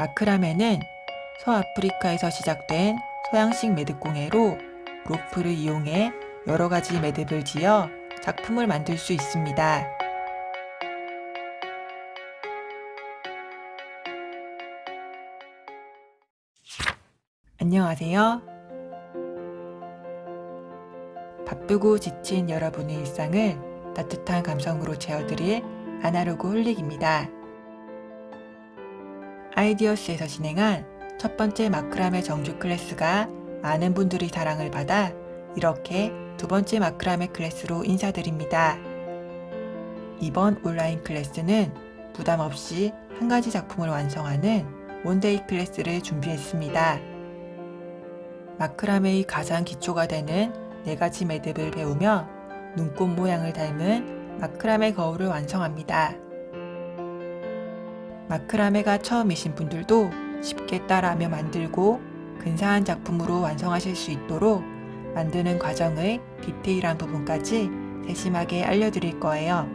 마크라메는 서아프리카에서 시작된 서양식 매듭공예로 로프를 이용해 여러 가지 매듭을 지어 작품을 만들 수 있습니다. 안녕하세요. 바쁘고 지친 여러분의 일상을 따뜻한 감성으로 채워드릴 아나로그 홀릭입니다. 아이디어스에서 진행한 첫 번째 마크라메 정주 클래스가 많은 분들의 사랑을 받아 이렇게 두 번째 마크라메 클래스로 인사드립니다. 이번 온라인 클래스는 부담 없이 한 가지 작품을 완성하는 원데이 클래스를 준비했습니다. 마크라메의 가장 기초가 되는 네 가지 매듭을 배우며 눈꽃 모양을 닮은 마크라메 거울을 완성합니다. 마크라메가 처음이신 분들도 쉽게 따라하며 만들고 근사한 작품으로 완성하실 수 있도록 만드는 과정의 디테일한 부분까지 세심하게 알려드릴 거예요.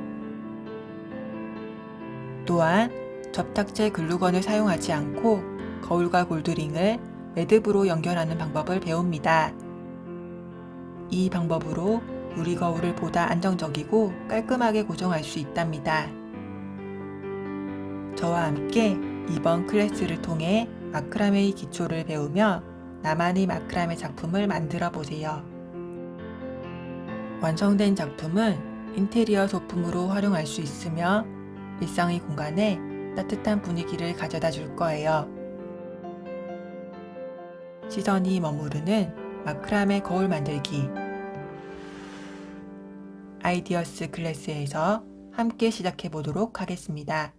또한 접착제 글루건을 사용하지 않고 거울과 골드링을 매듭으로 연결하는 방법을 배웁니다. 이 방법으로 유리 거울을 보다 안정적이고 깔끔하게 고정할 수 있답니다. 저와 함께 이번 클래스를 통해 마크라메의 기초를 배우며 나만의 마크라메 작품을 만들어 보세요. 완성된 작품은 인테리어 소품으로 활용할 수 있으며 일상의 공간에 따뜻한 분위기를 가져다 줄 거예요. 시선이 머무르는 마크라메 거울 만들기 아이디어스 클래스에서 함께 시작해 보도록 하겠습니다.